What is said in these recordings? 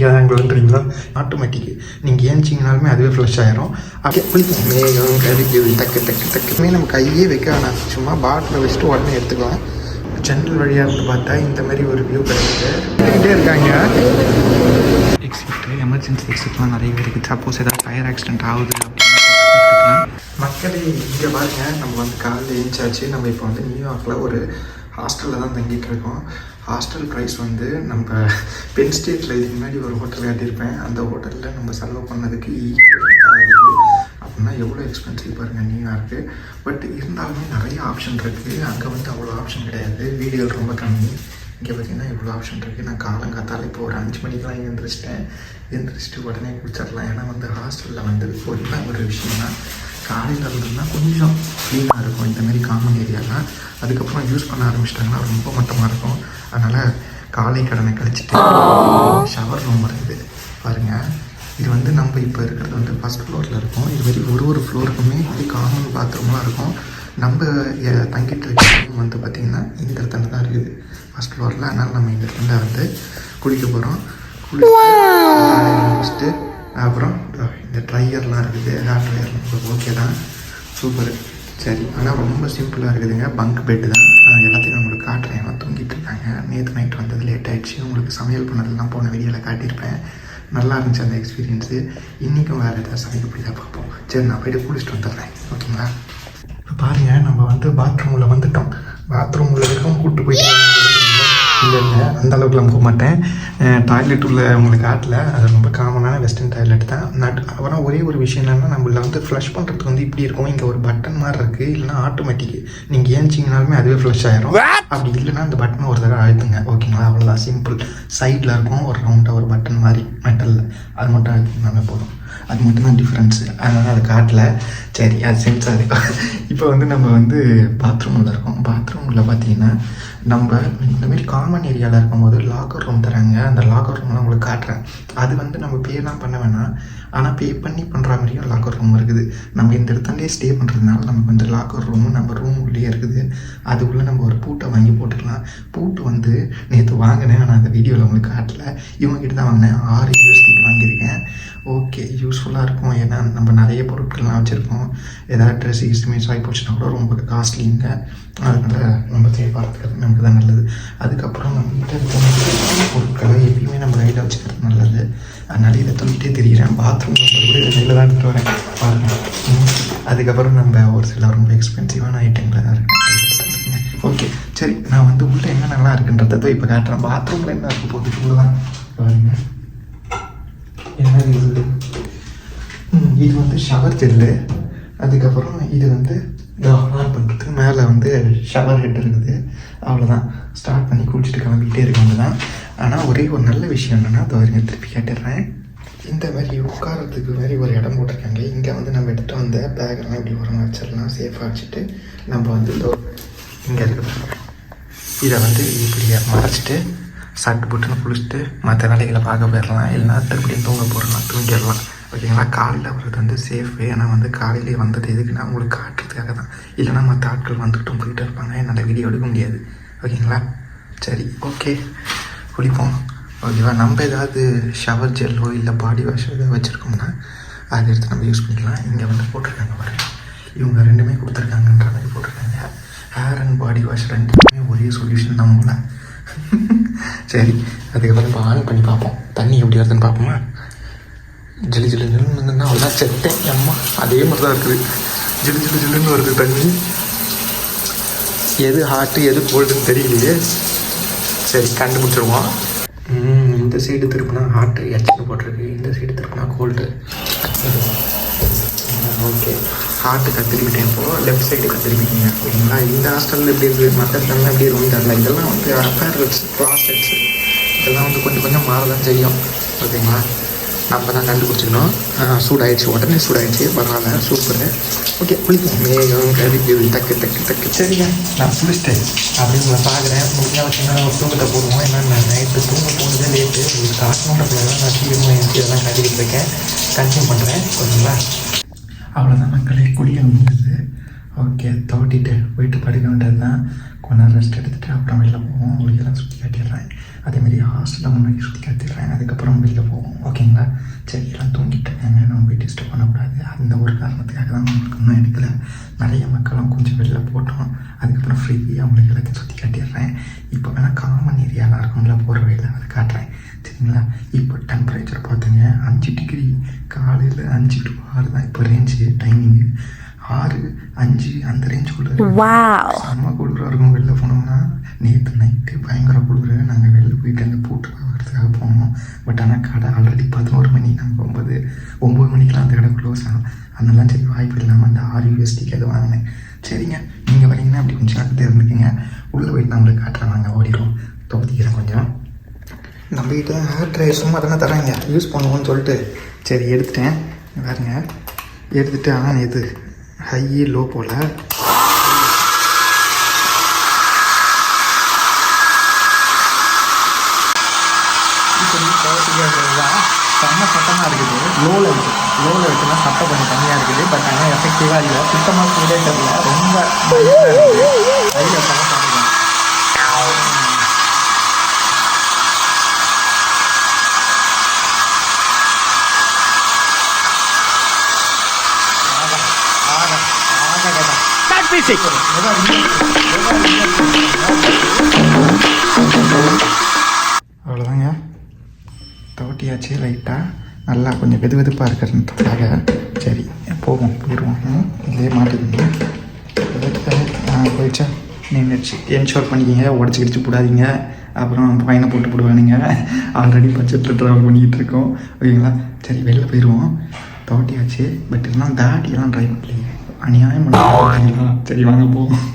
ஆட்டோமேட்டிக்காக தான் எங்களுன்றீங்களா ஆட்டோமேட்டிக் நீங்கள் ஏஞ்சிங்கனாலுமே அதுவே ஃப்ளஷ் ஆயிரும். அப்படியே குளிக்கும் மேகம் கருக்குது டக்கு டக்கு டக்குமே நம்ம கையே வைக்க வேணாம். சும்மா பாட்டில் வச்சுட்டு உடனே எடுத்துக்கலாம். ஜன்னல் வழியாக இருந்து பார்த்தா இந்த மாதிரி ஒரு வியூ கிடைக்குது. கேட்டுக்கிட்டே இருக்காங்க. எக்ஸிட்டு எமர்ஜென்சி எக்ஸிட்லாம் நிறைய இருக்குது. சப்போஸ் ஏதாவது ஃபயர் ஆக்சிடென்ட் ஆகுது மக்களே இங்கே பாருங்க. நம்ம வந்து காலையில் ஏஞ்சாச்சு நம்ம இப்போ வந்து நியூயார்க்கில் ஒரு ஹாஸ்டலில் தான் தங்கிட்டு இருக்கோம். ஹாஸ்டல் ப்ரைஸ் வந்து நம்ம பென் ஸ்டேட்டில் இதுக்கு முன்னாடி ஒரு ஹோட்டல் கட்டியிருப்பேன். அந்த ஹோட்டலில் நம்ம செலவு பண்ணதுக்கு equal அப்படின்னா எவ்வளோ எக்ஸ்பென்சிவ் பாருங்கள் நியூயார்க்கு பட் இருந்தாலுமே நிறைய ஆப்ஷன் இருக்குது அங்கே வந்து அவ்வளோ ஆப்ஷன் கிடையாது. வீடியோ ரொம்ப கம்மி. இங்கே பார்த்தீங்கன்னா இவ்வளோ ஆப்ஷன் இருக்குது நான் காலங்காத்தால இப்போ ஒரு அஞ்சு மணிக்கெலாம் எழுந்திரிச்சிட்டேன் எழுந்திரிச்சிட்டு உடனே குடிச்சிடலாம் ஏன்னா வந்து ஹாஸ்டலில் வந்து ஒன்றா ஒரு விஷயம்னா காலையில் இருந்ததுன்னா கொஞ்சம் க்ளீனாக இருக்கும். இந்த மாதிரி காமன் ஏரியாலாம் அதுக்கப்புறம் யூஸ் பண்ண ஆரம்பிச்சிட்டாங்கன்னா ரொம்ப மட்டமாக இருக்கும். அதனால் காலை கடனை கழிச்சிட்டு ஷவர் ரூம் இருக்குது. பாருங்கள் இது வந்து நம்ம இப்போ இருக்கிறது வந்து ஃபஸ்ட் ஃப்ளோரில் இருக்கும். இது மாதிரி ஒரு ஒரு ஃப்ளோருக்குமே வந்து காமன் பாத்ரூம்லாம் இருக்கும். நம்ம தங்கிட்டு இருக்க வந்து பார்த்திங்கன்னா இந்த இடத்துல தான் இருக்குது. ஃபஸ்ட் ஃப்ளோரில் அதனால் நம்ம இந்த இடத்துல வந்து குளிக்க போகிறோம் குளிச்சுட்டு அப்புறம் இந்த ட்ரையர்லாம் இருக்குது. ஹேர் ட்ரையர் நமக்கு ஓகே தான். சூப்பர். சரி ஆனால் ரொம்ப சிம்பிளாக இருக்குதுங்க. பங்க் பெட்டு தான். நான் எல்லாத்தையும் உங்களுக்கு காட்டுறேன். தூங்கிட்டு இருக்காங்க. நேற்று நைட் வந்தது லேட் ஆகிடுச்சு உங்களுக்கு சமையல் பண்ணதெல்லாம் போன வீடியோவில் காட்டியிருப்பேன். நல்லா இருந்துச்சு அந்த எக்ஸ்பீரியன்ஸு இன்றைக்கும் வேறு ஏதாவது சமைக்க போய் பார்ப்போம். சரி நான் போயிட்டு குளிச்சுட்டு வந்துடுறேன். ஓகேங்களா? இப்போ பாருங்கள் நம்ம வந்து பாத்ரூமில் வந்துட்டோம். பாத்ரூமில் இருக்கவும் கூப்பிட்டு போயிட்டு இல்லை இல்லை. அந்த அளவுக்குலாம் போக மாட்டேன். டாய்லெட் உள்ள உங்களுக்கு காட்டல அது ரொம்ப காமனான வெஸ்டர்ன் டாய்லெட் தான். நட் அப்புறம் ஒரே ஒரு விஷயம் என்னென்னா நம்மள வந்து ஃப்ளஷ் பண்ணுறதுக்கு வந்து இப்படி இருக்கும். இங்கே ஒரு பட்டன் மாதிரி இருக்குது இல்லைன்னா ஆட்டோமேட்டிக் நீங்கள் ஏஞ்சிங்கனாலுமே அதுவே ஃப்ளஷ் ஆயிரும். அப்படி இல்லைன்னா அந்த பட்டனை ஒரு தடவை அழுத்துங்க. ஓகேங்களா? அவ்வளோதான் சிம்பிள் சைடில் இருக்கும். ஒரு ரவுண்டாக ஒரு பட்டன் மாதிரி மெட்டலில் அது மட்டும் அழுத்திங்கனாலே போதும். அது மட்டும்தான் டிஃப்ரென்ஸு அதனால் அது காட்டல. சரி அது சென்சார் இப்போ வந்து நம்ம வந்து பாத்ரூமில் இருக்கோம். பாத்ரூமில் பார்த்தீங்கன்னா நம்ம இந்தமாரி காமன் ஏரியாவில் இருக்கும்போது லாக்கர் ரூம் தராங்க. அந்த லாக்கர் ரூம்லாம் உங்களுக்கு காட்டுறேன். அது வந்து நம்ம பேலாம் பண்ண வேணாம். ஆனால் பே பண்ணி பண்ணுற மாதிரியும் லாக்கர் ரூம் இருக்குது. நம்ம இந்த இடத்துலேயே ஸ்டே பண்ணுறதுனால நமக்கு வந்து லாக்கர் ரூம் நம்ம ரூம் உள்ளே இருக்குது. அதுக்குள்ளே நம்ம ஒரு பூட்டை வாங்கி போட்டுக்கலாம். பூட்டு வந்து நேற்று வாங்கினேன். ஆனால் அந்த வீடியோவில் உங்களுக்கு காட்டல. இவங்ககிட்ட தான் வாங்கினேன். ஆறு யூஎஸ்டி ஓகே யூஸ்ஃபுல்லாக இருக்கும். ஏன்னா நம்ம நிறைய பொருட்கள்லாம் வச்சுருக்கோம் ஏதாவது ட்ரெஸ் கிஸ் மிஸ் ஆகி போச்சுன்னா கூட ரொம்ப காஸ்ட்லிங்க அதனால் நம்ம தேவைப்படுறதுக்கு நமக்கு தான் நல்லது. அதுக்கப்புறம் நம்மகிட்ட இருக்க பொருட்களை எப்பயுமே நம்ம கையில் வச்சுக்கிறது நல்லது. அதனால இதை தூக்கிட்டே தெரிகிறேன் பாத்ரூம் கூட இதை கையில் தான் எடுத்துகிட்டு வரேன். பாருங்கள் அதுக்கப்புறம் நம்ம ஒரு சில ரொம்ப எக்ஸ்பென்சிவான ஐட்டங்களை தான் இருக்குது ஓகே சரி. நான் வந்து உள்ளே என்ன நல்லா இருக்குன்றதை இப்போ காட்டுறேன். பாத்ரூமில் என்ன இருக்க போகுது? உள்ள தான் இது. இது வந்து ஷவர் ஜெல்லு அதுக்கப்புறம் இது வந்து ஆன் பண்ணுறதுக்கு மேலே வந்து ஷவர் ஹெட் இருக்குது. அவ்வளோதான் ஸ்டார்ட் பண்ணி குளிச்சுட்டு கிளம்பிக்கிட்டே இருக்க தான் ஆனால் ஒரே ஒரு நல்ல விஷயம் என்னென்னா அதை வரைங்க திருப்பி கேட்டுடுறேன். இந்த மாதிரி உட்காரத்துக்கு மாதிரி ஒரு இடம் போட்டிருக்காங்க. இங்கே வந்து நம்ம எடுத்துகிட்டு வந்த பேக்கெல்லாம் இப்படி உரமாக வச்சிடலாம். சேஃபாக வச்சுட்டு நம்ம வந்து இங்கே இருக்கிறோம் இதை வந்து இப்படியாக மறைச்சிட்டு சட்டு புட்டுன்னு குளிச்சுட்டு மற்ற வேலைகளை பார்க்க போயிடலாம் இல்லைன்னா திருப்படியும் தூங்க போடலாம் தூங்கிடலாம். ஓகேங்களா? காலையில் வர்றது வந்து சேஃபு ஏன்னா வந்து காலையிலே வந்தது எதுக்குன்னா உங்களுக்கு காட்டுறதுக்காக தான். இல்லைன்னா மற்ற ஆட்கள் வந்துட்டு போயிட்டு இருப்பாங்க. என்னால் வீடியோ எடுக்க முடியாது. ஓகேங்களா? சரி ஓகே குளிப்போம். ஓகேவா? நம்ம ஏதாவது ஷவர் ஜெல்லோ இல்லை பாடி வாஷ் ஏதாவது வச்சுருக்கோம்னா அதை எடுத்து நம்ம யூஸ் பண்ணிக்கலாம். இங்கே வந்து போட்டிருக்காங்க பாருங்க. இவங்க ரெண்டுமே கொடுத்துருக்காங்கன்ற மாதிரி போட்டிருக்காங்க. ஹேர் அண்ட் பாடி வாஷ் ரெண்டுமே ஒரே சொல்யூஷன் தான் உங்களை சரி அதுக்கப்புறம் இப்போ ஆன் பண்ணி பார்ப்போம். தண்ணி எப்படி வருதுன்னு பார்ப்போமா? ஜிலு ஜிலு ஜிலுன்னு இருந்ததுன்னா அவ்வளோதான் செத்தேன். அம்மா அதே மாதிரி தான் இருக்குது. ஜிலு ஜிலு ஜிலுன்னு வருது தண்ணி. எது ஹாட்டு எது கோல்டுன்னு தெரியலையே. சரி கண்டுபிடிச்சிருவோம். இந்த சைடு திருப்பினா ஹாட்டு எச்சல் போட்டிருக்கு. இந்த சைடு திருப்பினா கோல்டு ஓகே ஹார்ட்டு கத்திரிக்கிட்டேன் இப்போது லெஃப்ட் சைடு கத்திரிக்கிட்டீங்க ஓகேங்களா இந்த ஹாஸ்டலில் எப்படி இருக்குது மற்ற இடத்துலலாம் எப்படி இருக்கும்னு தெரியல. இதெல்லாம் வந்து அஃபேர்ஸ் ப்ராசஸ் இதெல்லாம் வந்து கொஞ்சம் கொஞ்சம் மாறதான் செய்யும். ஓகேங்களா நம்ம தான் கண்டுபிடிச்சிக்கணும். சூடாயிடுச்சு. உடனே சூடாயிடுச்சு. பரவாயில்ல. சூப்பரு ஓகே குளிப்போம். மேகம் கழிக்குது டக்கு டக்கு டக்கு சரிங்க. நான் குளிச்சிட்டேன். அப்படின்னு உங்களை பார்க்குறேன். முடிஞ்சா வச்சுன்னா ஒரு தூங்கத்தை போடுவோம் ஏன்னா நைட்டு தூங்க போனதே லேட்டு உங்களுக்கு காசு தான் நான் சீக்கிரமாக எழுந்து இதெல்லாம் கட்டிக்கிட்டு இருக்கேன் கண்டினியூ பண்ணுறேன் ஓகேங்களா அவ்வளோதான் மக்களே குளிய முடிஞ்சது. ஓகே தோட்டிட்டு போயிட்டு படுக்க வேண்டியது தான் கொஞ்ச நேரம் ரெஸ்ட் எடுத்துகிட்டு அப்புறம் வெளில போவோம். உங்களுக்கு எல்லாம் சுற்றி காட்டிடுறேன். அதேமாரி ஹாஸ்டலில் முன்னாடி சுற்றி காத்திடுறேன் அதுக்கப்புறம் வெளியில் போவோம். ஓகேங்களா சரி எல்லாம் தூங்கிட்டு இருக்காங்க நம்ம போய் டிஸ்டர்ப் பண்ணக்கூடாது. அந்த ஒரு காரணத்துக்காக தான் உங்களுக்கு இன்னும் எடுக்கல. நிறைய மக்களும் கொஞ்சம் வெளியில் போட்டோம். அதுக்கப்புறம் ஃப்ரீயாக உங்களுக்கு எல்லாத்தையும் சுற்றி காட்டிடுறேன். இப்போ வேணால் காமன் ஏரியாலாம் இருக்கும்ல போகிற வழியில் அதை காட்டுறேன். சரிங்களா? இப்போ டெம்பரேச்சர் பார்த்துங்க. அஞ்சு டிகிரி காலையில் அஞ்சு டு ஆறு தான் இப்போ ரேஞ்சு டைமிங்கு ஆறு அஞ்சு அந்த ரேஞ்சுக்குள்ளே Wow. செம்ம குளிராக இருக்கும் வெளில போனோம்னா நேற்று நைட்டு பயங்கர குளிர். நாங்கள் வெளில போயிட்டு அந்த பூட்டு வாங்குறதுக்காக போனோம். பட் ஆனால் கடை ஆல்ரெடி பதினோரு மணி நாங்கள் ஒம்பது ஒம்பது மணிக்கெலாம் அந்த கடை க்ளோஸ் ஆகும் அதெல்லாம் சரி வாய்ப்பு இல்லாமல் அந்த ஆறு யூஎஸ்டிக்கு அது வாங்கினேன். சரிங்க நீங்கள் வரீங்கன்னா அப்படி கொஞ்சம் ஜாக்கிரதையாக இருந்துக்கங்க. உள்ளே போயிட்டு நான் உங்களுக்கு காட்டுறேன் நாங்கள் ஓடிடுவோம். தோத்திக்கிறேன் கொஞ்சம். நம்ம தான் ஹேர் ட்ரையர் சும்மா தானே தராங்க யூஸ் பண்ணுவோம்னு சொல்லிட்டு. சரி எடுத்துட்டேன். பாருங்க. எடுத்துட்டு ஆனால் இது ஹை லோ போல். இப்போ செம்ம சத்தமாக இருக்குது. லோவில் இருக்குது லோவில் வச்சுனா சத்தம் கொஞ்சம் கம்மியாக இருக்குது. பட் ஆனால் எஃபெக்டிவாக இல்லை. சுத்தமாக சூடே தெரியல. ரொம்ப பயங்கரமா அவ்வளோதாங்க தோட்டியாச்சு லைட்டாக நல்லா கொஞ்சம் வெது வெதுப்பாக இருக்கிறதுக்காக. சரி போவோம் போயிடுவோம். இதே இதுலேயே மாட்டிக்கிங்க போயிடுச்சா? நின்றுச்சு என்ஷோர் பண்ணிக்கிங்க உடச்சி கிடிச்சு போடாதீங்க. அப்புறம் பையனை போட்டு போடுவானுங்க. ஆல்ரெடி பட்ஜெட்டில் ட்ராவல் பண்ணிக்கிட்டு இருக்கோம். ஓகேங்களா? சரி வெளில போயிடுவோம். தோட்டியாச்சு பட் இருந்தாலும் தாட்டியெல்லாம் ட்ரை பண்ணலைங்க அநியாயம் பண்ணுறீங்களா சரி வாங்க போவோம்.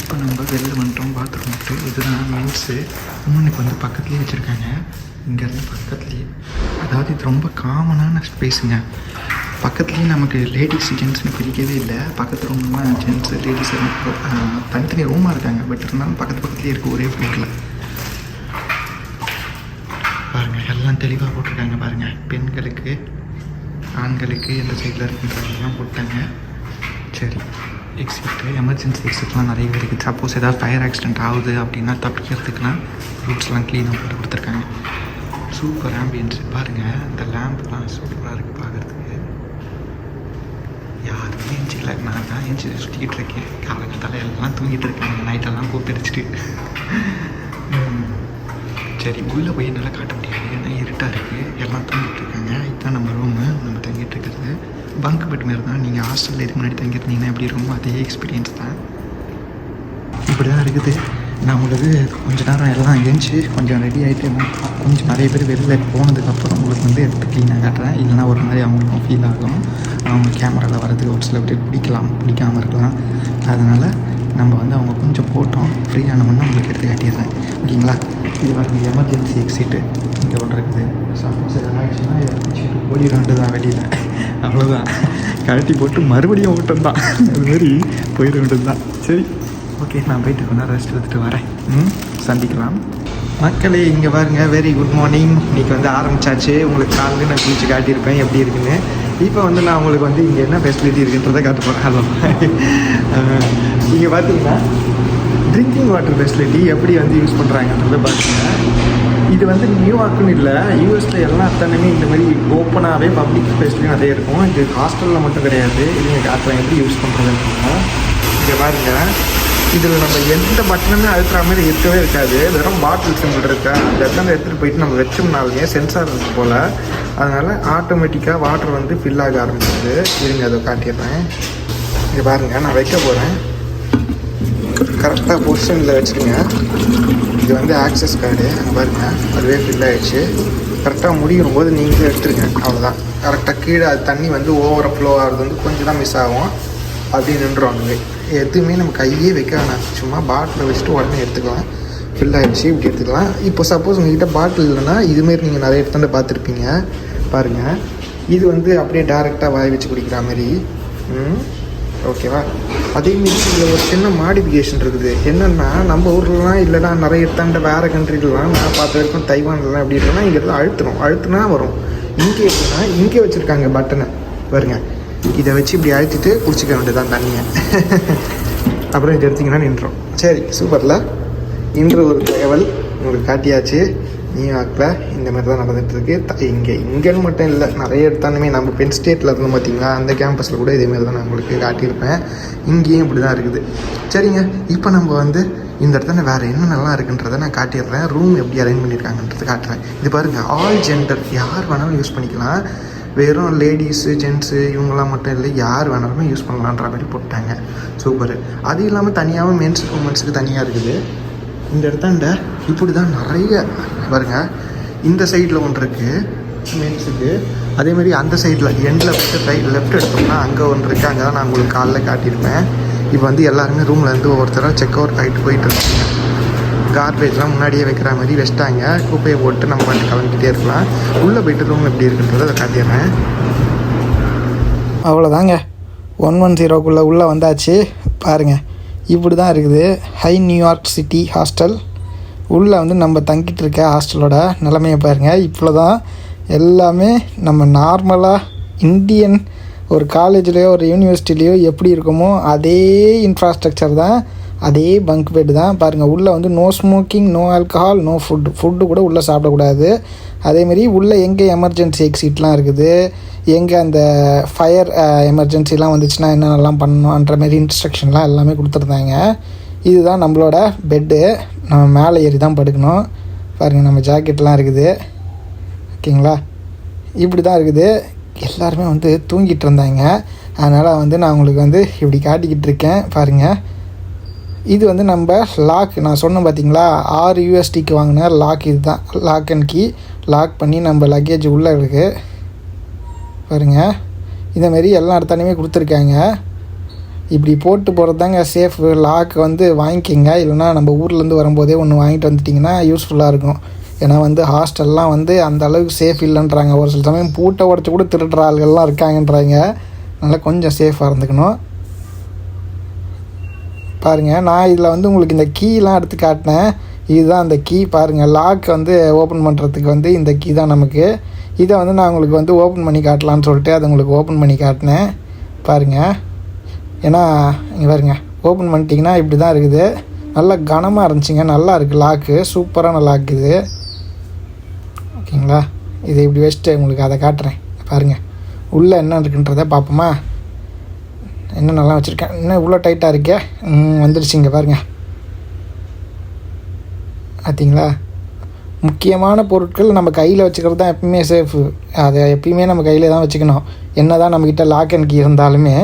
இப்போ நம்ம வெளில வந்துட்டோம் பாத்ரூம் விட்டு. இதுதான் மென்ஸு இன்னொன்று இப்போ வந்து பக்கத்துலேயே வச்சுருக்காங்க. இங்கேருந்து பக்கத்துலேயே. அதாவது இது ரொம்ப காமனான ஸ்பேஸுங்க பக்கத்துலேயே நமக்கு லேடிஸ் ஜென்ட்ஸ்னு பிரிக்கவே இல்லை. பக்கத்து ரூம்லாம் ஜென்ட்ஸு லேடிஸ் தனித்தனி ரூமாக இருக்காங்க. பட் இருந்தாலும் பக்கத்து பக்கத்துலேயே இருக்குது ஒரே ஃப்ளோரில் பாருங்கள் எல்லாம் தெளிவாக போட்டிருக்காங்க பாருங்கள் பெண்களுக்கு ஆண்களுக்கு எந்த சைடில் இருக்குன்றதெல்லாம் போட்டாங்க. சரி. எக்ஸிட்டு எமர்ஜென்சி எக்ஸிட்லாம் நிறைய இருக்குது. சப்போஸ் ஏதாவது ஃபயர் ஆக்சிடென்ட் ஆகுது அப்படின்னா தப்பிக்கிறதுக்குலாம் ரூட்ஸ்லாம் க்ளீனாக போட்டு கொடுத்துருக்காங்க. சூப்பர் ஆம்பியன்ஸ் பாருங்கள் இந்த லேம்ப்லாம் சூப்பராக இருக்குது பார்க்குறதுக்கு. யாருமே எஞ்சிக்கல நான் தான் எஞ்சி சுற்றிக்கிட்டு இருக்கேன். காலங்கத்தால் எல்லாம் தூங்கிட்டு இருக்காங்க நைட்டெல்லாம் கூப்பிடிச்சிட்டு சரி உள்ளே போய் என்னால் காட்ட முடியாது. ஏன்னா இருட்டாக இருக்குது எல்லாம் தூங்கிட்டு இருக்காங்க. இதுதான் நம்ம ரூமு நம்ம தங்கிட்டு இருக்கிறது. பங்க் பெட் மாரி தான் நீங்கள் ஹாஸ்டலில் இதுக்கு முன்னாடி தங்கியிருந்தீங்கன்னா எப்படி இருக்குமோ அதே எக்ஸ்பீரியன்ஸ் தான். இப்படி தான் இருக்குது. நான் உங்களுக்கு கொஞ்ச நேரம் எல்லாம் எழுந்துச்சு கொஞ்சம் ரெடி ஆகிட்டு கொஞ்சம் நிறைய பேர் வெளியில் போனதுக்கப்புறம் உங்களுக்கு வந்து எடுத்து க்ளீனாக காட்டுறேன். இல்லைனா ஒரு மாதிரி அவங்களுக்கும் ஃபீல் ஆகும். அவங்க கேமராவில் வரதுக்கு ஒரு சில பேர் பிடிக்கலாம் பிடிக்காமல் இருக்கலாம். அதனால் நம்ம வந்து அவங்க கொஞ்சம் போட்டோம். ஃப்ரீயானவொன்னே உங்களுக்கு எடுத்து காட்டிடுறேன். ஓகேங்களா? இது வந்து எமர்ஜென்சி எக்ஸிட்டு இங்கே ஒன்று இருக்குது. சப்போஸ் எதனா ஆயிடுச்சுன்னா இதை பிடிச்சிட்டு வெளியில். அவ்வளோதான் கழட்டி போட்டு மறுபடியும் ஓட்டம் தான் அது மாதிரி போயிட வேண்டியது தான் சரி. ஓகே நான் போயிட்டு கொஞ்ச ரெஸ்ட் எடுத்துகிட்டு வரேன். ம் சந்திக்கலாம். மக்களே இங்கே பாருங்க. வெரி குட் மார்னிங் இன்னைக்கு வந்து ஆரம்பித்தாச்சு உங்களுக்கு காலையில் நான் குளிச்சு காட்டியிருப்பேன். எப்படி இருக்குன்னு. இப்போ வந்து நான் உங்களுக்கு வந்து இங்கே என்ன ஃபெசிலிட்டி இருக்குன்றதை காட்ட போகிறேன் ஹலோ இங்கே பார்த்தீங்கன்னா ட்ரிங்கிங் வாட்டர் ஃபெசிலிட்டி எப்படி வந்து யூஸ் பண்ணுறாங்கன்றத பார்த்தீங்கன்னா இது வந்து நியூயார்க்குன்னு இல்லை யூஎஸில் எல்லா அத்தனையுமே இந்த மாதிரி ஓப்பனாகவே பப்ளிக் ஸ்பேஸ்லேயும் நிறைய இருக்கும். இது ஹாஸ்டலில் மட்டும் கிடையாது. இது காட்டுறேன் எப்படி யூஸ் பண்ணுறதுன்னு இங்கே பாருங்க. இதில் நம்ம எந்த பட்டனுமே அழுத்துற மாதிரி இருக்கவே இருக்காது. வெறும் பாட்டில் சிம்பிள் இருக்கா? அந்த இடத்துல எடுத்துகிட்டு போயிட்டு நம்ம வச்சோம்னாலுமே சென்சார் இருக்கு போல். அதனால் ஆட்டோமேட்டிக்காக வாட்டர் வந்து ஃபில் ஆக ஆரம்பிச்சிது இருங்க அதை காட்டிடுறேன். இங்கே பாருங்கள் நான் வைக்க போகிறேன் கரெக்டாக பொசிஷனில் வச்சுருங்க. இது வந்து ஆக்சஸ் கார்டு அங்கே பாருங்க. அதுவே ஃபில் ஆகிடுச்சு கரெக்டாக முடியும் போது நீங்களே எடுத்துருங்க. அவ்வளோதான் கரெக்டாக கீழே அது தண்ணி வந்து ஓவர ஃப்ளோ ஆகிறது வந்து கொஞ்சம் தான் மிஸ் ஆகும். அப்படி நின்றுடும் அங்கே எதுவுமே நம்ம கையே வைக்க வேணாம். சும்மா பாட்டில் வச்சுட்டு உடனே எடுத்துக்கலாம். ஃபில் ஆகிடுச்சு இப்படி எடுத்துக்கலாம். இப்போ சப்போஸ் உங்ககிட்ட பாட்டில் இல்லைன்னா இதுமாரி நீங்கள் நிறைய இடத்துல பார்த்துருப்பீங்க. பாருங்கள் இது வந்து அப்படியே டேரெக்டாக வாய் வச்சு குடிக்கிற மாதிரி. ம். ஓகேவா? அதே இதில் ஒரு சின்ன மாடிஃபிகேஷன் இருக்குது. என்னென்னா நம்ம ஊர்லலாம் இல்லைனா நிறைய தாண்ட வேறு கண்ட்ரிலலாம் நான் பார்த்த வரைக்கும் தைவான்லாம் எப்படி இருக்குன்னா இங்கே இருந்து அழுத்தணும். அழுத்துனா வரும். இங்கே எப்படின்னா இங்கே வச்சுருக்காங்க பட்டனை பாருங்க. இதை வச்சு இப்படி அழுத்திட்டு குடிச்சிக்க வேண்டியதான் தண்ணியை. அப்புறம் இது எடுத்திங்கன்னா நின்றோம் சரி சூப்பரில் இன்று ஒரு தகவல் உங்களுக்கு காட்டியாச்சு. நியூயார்க்கில் இந்த மாதிரி தான் நடந்துகிட்ருக்கு இங்கே இங்கேன்னு மட்டும் இல்லை நிறைய இடத்தாலுமே நம்ம பென் ஸ்டேட்டில் இருந்தோம் பார்த்தீங்களா அந்த கேம்பஸில் கூட இதே மாதிரி தான் நான் உங்களுக்கு காட்டியிருப்பேன். இங்கேயும் இப்படி தான் இருக்குது. சரிங்க இப்போ நம்ம வந்து இந்த இடத்துல வேறு என்ன நல்லா இருக்குன்றதை நான் காட்டிடுறேன். ரூம் எப்படி அரேஞ்ச் பண்ணியிருக்காங்கன்றது காட்டுறேன். இது பாருங்கள் ஆல் ஜெண்டர் யார் வேணாலும் யூஸ் பண்ணிக்கலாம். வெறும் லேடிஸு ஜென்ஸு இவங்களாம் மட்டும் இல்லை யார் வேணாலுமே யூஸ் பண்ணலான்ற மாதிரி போட்டாங்க. சூப்பர் அது இல்லாமல் தனியாகவும் மென்ஸ் உமன்ஸுக்கு தனியாக இருக்குது. இந்த இடத்தாண்ட இப்படி தான் நிறைய பாருங்க. இந்த சைடில் ஒன்று இருக்குது மென்ஸுக்கு அதே மாதிரி அந்த சைடில் எண்டில் போய்ட்டு ரைட் லெஃப்ட் எடுத்தோம்னா அங்கே ஒன்று இருக்குது அங்கே தான் நான் உங்களுக்கு காலைல காட்டியிருப்பேன். இப்போ வந்து எல்லாருமே ரூம்லேருந்து ஒவ்வொருத்தராக செக் அவுட் ஆகிட்டு போயிட்டு இருக்காங்க. கார்பேஜ்லாம் முன்னாடியே வைக்கிற மாதிரி வச்சிட்டாங்க. குப்பையை போட்டு நம்ம வந்து கலந்துக்கிட்டே இருக்கலாம். உள்ளே போயிட்டு ரூம் எப்படி இருக்குன்றதை அதை காட்டிடுறேன். அவ்வளோதாங்க ஒன் ஒன் ஜீரோக்குள்ளே உள்ளே வந்தாச்சு. பாருங்கள் இப்படி தான் இருக்குது ஹை நியூயார்க் சிட்டி ஹாஸ்டல் உள்ளே வந்து நம்ம தங்கிட்டு இருக்க ஹாஸ்டலோட நிலைமையை பாருங்கள் இப்போ தான் எல்லாமே நம்ம நார்மலாக இந்தியன் ஒரு காலேஜ்லேயோ ஒரு யூனிவர்சிட்டிலேயோ எப்படி இருக்குமோ அதே இன்ஃப்ராஸ்ட்ரக்சர் தான் அதே பங்க் பெட் தான். பாருங்கள் உள்ளே வந்து no smoking no alcohol no food food கூட உள்ளே சாப்பிடக்கூடாது. அதேமாரி உள்ளே எங்கே எமர்ஜென்சி எக்ஸிட்லாம் இருக்குது? எங்கே அந்த ஃபயர் எமர்ஜென்சிலாம் வந்துச்சுன்னா என்னென்னலாம் பண்ணணுன்ற மாதிரி இன்ஸ்ட்ரக்ஷன்லாம் எல்லாமே கொடுத்துருந்தாங்க. இதுதான் நம்மளோட பெட்டு நம்ம மேலே ஏறி தான் படுக்கணும். பாருங்கள் நம்ம ஜாக்கெட்லாம் இருக்குது. ஓகேங்களா? இப்படி தான் இருக்குது. எல்லாருமே வந்து தூங்கிட்டு இருந்தாங்க. அதனால் வந்து நான் உங்களுக்கு வந்து இப்படி காட்டிக்கிட்டு இருக்கேன். பாருங்கள் இது வந்து நம்ம லாக் நான் சொன்னேன் பார்த்தீங்களா ஆறு யூஎஸ்டிக்கு வாங்கின லாக் இது தான் லாக் அண்ட் கீ லாக் பண்ணி நம்ம லக்கேஜ் உள்ளே இருக்குது பாருங்கள் இதேமாரி எல்லா இடத்தாலையுமே கொடுத்துருக்காங்க. இப்படி போட்டு போகிறது தாங்க சேஃப் லாக் வந்து வாங்கிக்கிங்க. இல்லைனா நம்ம ஊர்லேருந்து வரும்போதே ஒன்று வாங்கிட்டு வந்துட்டிங்கன்னா யூஸ்ஃபுல்லாக இருக்கும். ஏன்னா வந்து ஹாஸ்டல்லாம் வந்து அந்த அளவுக்கு சேஃப் இல்லைன்றாங்க. ஒரு சில சமயம் பூட்டை உடச்சி கூட திருடுற ஆளுகள்லாம் இருக்காங்கன்றாங்க. அதனால் கொஞ்சம் சேஃபாக இருந்துக்கணும். பாருங்கள் நான் இதில் வந்து உங்களுக்கு இந்த கீலாம் எடுத்து காட்டினேன். இதுதான் அந்த கீ பாருங்கள் லாக் வந்து ஓப்பன் பண்ணுறதுக்கு வந்து இந்த கீ தான் நமக்கு. இதை வந்து நான் உங்களுக்கு வந்து ஓப்பன் பண்ணி காட்டலான்னு சொல்லிட்டு அதை உங்களுக்கு ஓப்பன் பண்ணி காட்டினேன். பாருங்கள் ஏன்னா இங்கே பாருங்க ஓப்பன் பண்ணிட்டீங்கன்னா இப்படி தான் இருக்குது. நல்லா கனமாக இருந்துச்சுங்க நல்லா இருக்குது லாக்கு சூப்பரான லாக் இது. ஓகேங்களா? இதை இப்படி வச்சுட்டு உங்களுக்கு அதை காட்டுறேன். பாருங்கள் உள்ளே என்ன இருக்குன்றதை பார்ப்போமா? என்ன நல்லா வச்சுருக்கேன். இன்னும் இவ்வளோ டைட்டாக இருக்கே. ம், வந்துடுச்சுங்க பாருங்க. பார்த்தீங்களா முக்கியமான பொருட்கள் நம்ம கையில் வச்சுக்கிறது தான் எப்பயுமே சேஃபு அதை எப்பயுமே நம்ம கையில் தான் வச்சுக்கணும். என்ன தான் நம்மக்கிட்ட லாக் அண்ட் கீ இருந்தாலுமே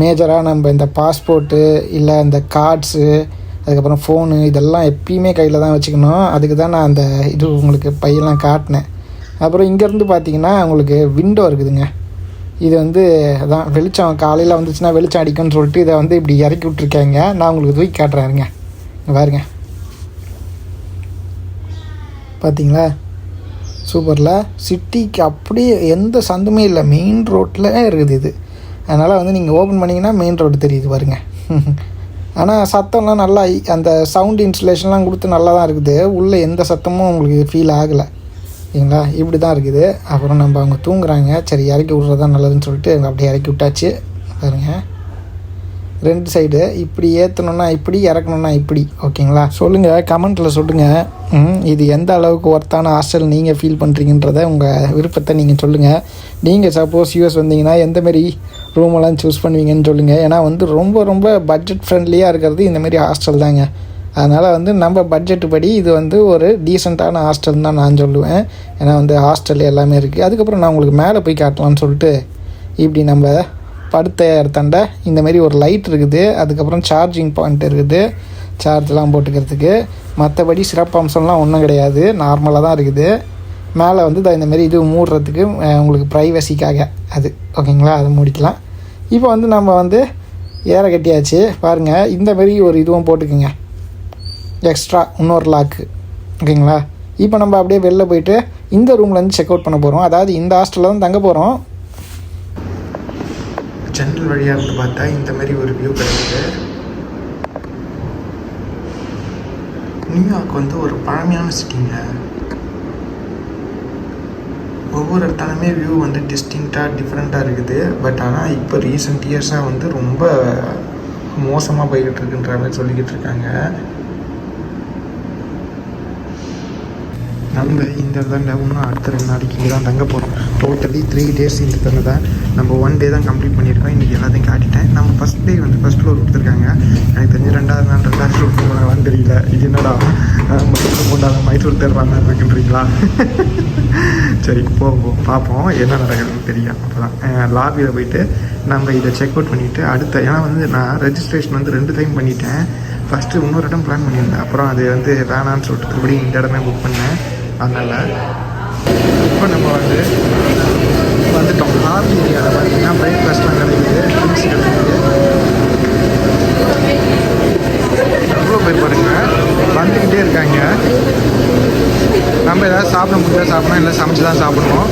மேஜராக நம்ம இந்த பாஸ்போர்ட்டு இல்லை இந்த கார்ட்ஸு அதுக்கப்புறம் ஃபோனு இதெல்லாம் எப்பயுமே கையில் தான் வச்சுக்கணும். அதுக்கு தான் நான் அந்த இது உங்களுக்கு பையெல்லாம் காட்டினேன். அப்புறம் இங்கேருந்து பார்த்தீங்கன்னா உங்களுக்கு விண்டோ இருக்குதுங்க. இது வந்து அதான் வெளிச்சம் காலையில் வந்துச்சுன்னா வெளிச்சம் அடிக்கும்னு சொல்லிட்டு இதை வந்து இப்படி இறக்கி விட்ருக்கேங்க நான் உங்களுக்கு தூக்கி காட்டுறேன் இருங்க. பாருங்க. பார்த்தீங்களா சூப்பரில். சிட்டிக்கு அப்படியே எந்த சந்துமே இல்லை. மெயின் ரோட்டில் இருக்குது இது. அதனால் வந்து நீங்கள் ஓப்பன் பண்ணிங்கன்னா மெயின் ரோடு தெரியுது பாருங்க. ஆனால் சத்தம்லாம் நல்லா அந்த சவுண்ட் இன்சுலேஷன்லாம் கொடுத்து நல்லா தான் இருக்குது. உள்ளே எந்த சத்தமும் உங்களுக்கு ஃபீல் ஆகலை. சரிங்களா இப்படி தான் இருக்குது. அப்புறம் நம்ம அவங்க தூங்குறாங்க. சரி இறக்கி விட்றது தான் நல்லதுன்னு சொல்லிட்டு அப்படியே இறக்கி விட்டாச்சு. பாருங்க. ரெண்டு சைடு இப்படி ஏற்றணுன்னா இப்படி இறக்கணுன்னா இப்படி. ஓகேங்களா? சொல்லுங்கள் கமெண்ட்டில் சொல்லுங்கள் ம், இது எந்த அளவுக்கு ஒர்த்தான ஹாஸ்டல் நீங்கள் ஃபீல் பண்ணுறீங்கன்றத உங்கள் விருப்பத்தை நீங்கள் சொல்லுங்கள் நீங்கள் சப்போஸ் யூஎஸ் வந்தீங்கன்னா எந்தமாரி ரூமெல்லாம் சூஸ் பண்ணுவீங்கன்னு சொல்லுங்கள் ஏன்னா வந்து ரொம்ப ரொம்ப பட்ஜெட் ஃப்ரெண்ட்லியாக இருக்கிறது இந்தமாரி ஹாஸ்டல் தாங்க. அதனால் வந்து நம்ம பட்ஜெட் படி இது வந்து ஒரு டீசெண்டான ஹாஸ்டல் தான் நான் சொல்லுவேன். ஏன்னா வந்து ஹாஸ்டல் எல்லாமே இருக்குது அதுக்கப்புறம் நான் உங்களுக்கு மேலே போய் காட்டலாம்னு சொல்லிட்டு இப்படி நம்ம படுத்த இடத்தாண்ட இந்தமாரி ஒரு லைட் இருக்குது. அதுக்கப்புறம் சார்ஜிங் பாயிண்ட் இருக்குது. சார்ஜ்லாம் போட்டுக்கிறதுக்கு. மற்றபடி சிறப்பம்சம்லாம் ஒன்றும் கிடையாது. நார்மலாக தான் இருக்குது. மேலே வந்து இந்தமாரி இது மூடுறதுக்கு உங்களுக்கு ப்ரைவசிக்காக அது. ஓகேங்களா? அது மூடிக்கலாம். இப்போ வந்து நம்ம வந்து ஏற கட்டியாச்சு. பாருங்கள் இந்தமாரி ஒரு இதுவும் போட்டுக்குங்க. எக்ஸ்ட்ரா இன்னொரு லாக்கு ஓகேங்களா? இப்போ நம்ம அப்படியே வெளில போயிட்டு இந்த ரூம்லேருந்து செக் அவுட் பண்ண போகிறோம் அதாவது இந்த ஹாஸ்டலில் தான் தங்க போகிறோம் ஜன்னல் வழியாக இருந்து பார்த்தா இந்த மாதிரி ஒரு வியூ கிடைக்குது. நியூயார்க் வந்து ஒரு பழமையான சிட்டிங்க ஒவ்வொரு இடத்தாலுமே வியூ வந்து டிஸ்டிங்க்டாக டிஃப்ரெண்ட்டாக இருக்குது. பட் ஆனால் இப்போ ரீசெண்ட் இயர்ஸாக வந்து ரொம்ப மோசமாக போய்கிட்டு இருக்குன்ற மாதிரி சொல்லிக்கிட்டு இருக்காங்க. நம்ம இந்த இடத்துல இன்னும் அடுத்த ரெண்டு நாளைக்கு இங்கே தான் தங்க போகிறோம் டோட்டலி த்ரீ டேஸ் இந்த இடத்துல தான். நம்ம ஒன் டே தான் கம்ப்ளீட் பண்ணியிருக்கோம். இன்றைக்கி எல்லாத்தையும் காட்டிட்டேன். நம்ம ஃபஸ்ட் டே வந்து ஃபஸ்ட் ஃப்ளோர் கொடுத்துருக்காங்க. எனக்கு தெரிஞ்சு ரெண்டாவது நாள் ரெண்டாவது ஃப்ளோர் கொடுக்குறாங்களான்னு தெரியல. இது என்னடா? மைசூர் மைசூர் தேர்வாங்க இருக்குன்றீங்களா? சரி போவோம் பார்ப்போம். என்ன நடக்குதுன்னு தெரியும். அப்போ தான் லாபியில் போயிட்டு நம்ம இதை செக் அவுட் பண்ணிவிட்டு அடுத்த ஏன்னா வந்து நான் ரெஜிஸ்ட்ரேஷன் வந்து ரெண்டு டைம் பண்ணிட்டேன். ஃபஸ்ட்டு இன்னொரு இடம் பிளான் பண்ணியிருந்தேன். அப்புறம் அது வந்து வேணான்னு சொல்லிட்டு திருப்படி இந்த இடமே புக் பண்ணேன். அதனால் இப்போ நம்ம வந்து வந்துட்டோம். நார்த் ஏரியாவில் பார்த்தீங்கன்னா பிரேக்ஃபாஸ்ட்லாம் கிடைக்குது ட்ரிங்க்ஸ் கிடைக்குது. எவ்வளோ பேர் பாருங்க வந்துக்கிட்டே இருக்காங்க. நம்ம ஏதாவது சாப்பிட முடியாது சாப்பிடணும் இல்லை சமைச்சு தான் சாப்பிடணும்.